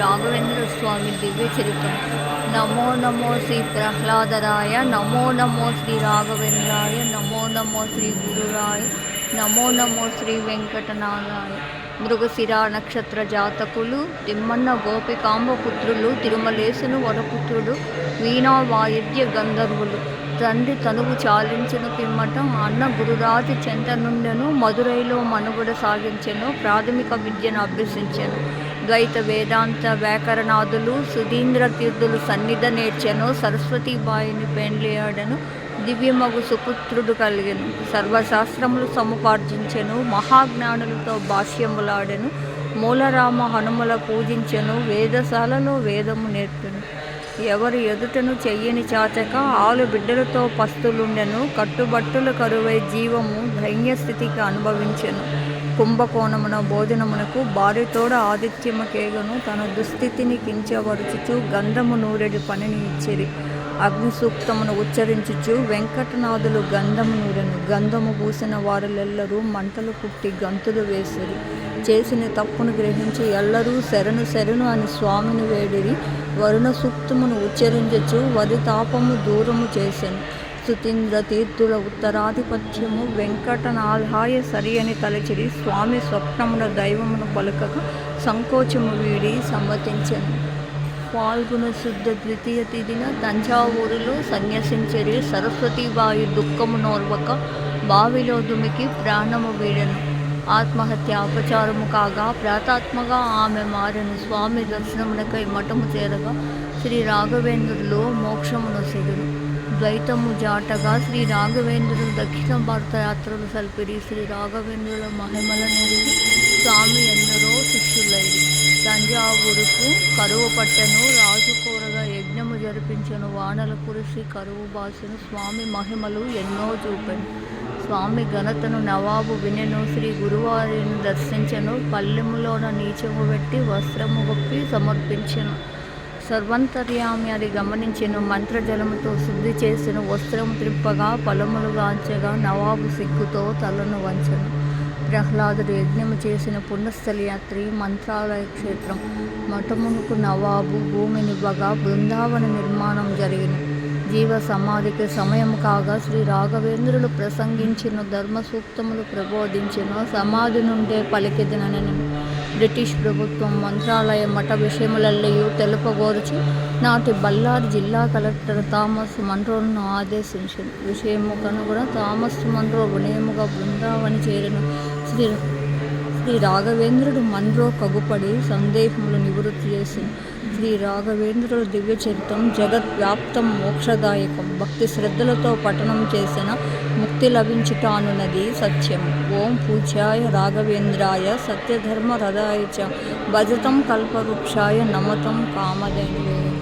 రాఘవేంద్ర స్వామి దివ్య చరిత్రం నమో నమో శ్రీ ప్రహ్లాదరాయ నమో నమో శ్రీ రాఘవేంద్రాయ నమో నమో శ్రీ గురురాయ నమో నమో శ్రీ వెంకటనాథాయ మృగశిర నక్షత్ర జాతకులు తిమ్మన్న గోపికాంబ పుత్రులు తిరుమలేసును వరపుత్రుడు వీణా వాయిద్య గంధర్వులు. తండ్రి తనువు చాలించిన పిమ్మటం అన్న గురురాజు చెంత నుండెను మదురైలో మనుగడ సాగించెను ప్రాథమిక విద్యను అభ్యసించెను. ద్వైత వేదాంత వ్యాకరణాదులు సుధీంద్ర తీర్థులు సన్నిధ నేర్చెను సరస్వతీబాయిని పెండ్లియాడను దివ్యమగు సుపుత్రుడు కలిగెను. సర్వశాస్త్రములు సముపార్జించెను మహాజ్ఞానులతో భాష్యములాడెను మూలరామ హనుమల పూజించెను వేదశాలలో వేదము నేర్పెను. ఎవరి ఎదుటను చెయ్యని చాచక ఆలు బిడ్డలతో పస్తులుండెను కట్టుబట్టుల కరువై జీవము ధైన్యస్థితికి అనుభవించెను. కుంభకోణమున భోజనమునకు భార్యతోడ ఆదిత్యమకేగను తన దుస్థితిని కించవరుచుచు గంధము నూరెడి పనిని ఇచ్చిరి. అగ్ని సూక్తమును ఉచ్చరించుచు వెంకటనాథులు గంధము నూరెను. గంధము పూసిన వారులెల్లరూ మంటలు పుట్టి గంతులు వేసిరి. చేసిన తప్పును గ్రహించి ఎల్లరూ శరణు శరణు అని స్వామిని వేడిరి. వరుణ సూక్తమును ఉచ్చరించచ్చు వరి తాపము దూరము చేసెను. సుతీంద్ర తీర్థుల ఉత్తరాధిపత్యము వెంకటనాథాయ సరి అని తలచిరి. స్వామి స్వప్నమున దైవమును పలుకక సంకోచము వీడి సమ్మతించను. ఫాల్గుణ శుద్ధ ద్వితీయ తిథిన తంజావూరులో సన్యసించరి సరస్వతీబాయి దుఃఖము నోర్వక బావిలో దుమికి ప్రాణము వీడను. ఆత్మహత్య అపచారము కాగా ప్రాతాత్మగా ఆమె మారెను. స్వామి దర్శనమునకై మఠము చేరగా శ్రీ రాఘవేంద్రులు మోక్షమును సెదును ద్వైతము జాటగా శ్రీ రాఘవేంద్రుడు దక్షిణ భారత యాత్రలు సల్పిరి. శ్రీ రాఘవేంద్రుల మహిమల నెరిగి స్వామి ఎందరో శిక్ష తంజావూరుకు కరువు పట్టెను రాజు యజ్ఞము జరిపించను వానల కురిసి కరువు బాసెను స్వామి మహిమలు ఎన్నో చూపెను. స్వామి ఘనతను నవాబు వినెను శ్రీ గురువారిని దర్శించను పల్లెములోన నీచము పెట్టి వస్త్రము గొప్పి సమర్పించను. సర్వంతర్యామి అది గమనించెను మంత్రజలముతో శుద్ధి చేసిన వస్త్రము త్రిప్పగా పొలములు గాంచగా నవాబు సిగ్గుతో తలను వంచను. ప్రహ్లాదుడు యజ్ఞము చేసిన పుణ్యస్థలయాత్రి మంత్రాలయ క్షేత్రం మఠమునకు నవాబు భూమినివ్వగా బృందావన నిర్మాణం జరిగింది జీవ సమాధికి సమయం కాగా శ్రీ రాఘవేంద్రులు ప్రసంగించిన ధర్మ సూక్తములు ప్రబోధించిన సమాధి నుండే పలికిదినని. బ్రిటిష్ ప్రభుత్వం మంత్రాలయ మఠ విషయములల్లయూ తెలుపగోరుచి నాటి బళ్ళారి జిల్లా కలెక్టర్ థామస్ మండ్రోను ఆదేశించింది విషయము కనుగొన థామస్ మండ్రో వినయముగా బృందావని చేరిన. శ్రీ శ్రీ రాఘవేంద్రుడు మన్రో కగుపడి సందేహములు నివృత్తి చేసి శ్రీ రాఘవేంద్రుడు దివ్య చరిత్రం జగద్వ్యాప్తం మోక్షదాయకం. భక్తి శ్రద్ధలతో పఠనం చేసిన ముక్తి లభించుటానున్నది సత్యం. ఓం పూజ్యాయ రాఘవేంద్రాయ సత్యధర్మ రథాయ చ. భజతం కల్పవృక్షాయ నమతం కామధేనువే.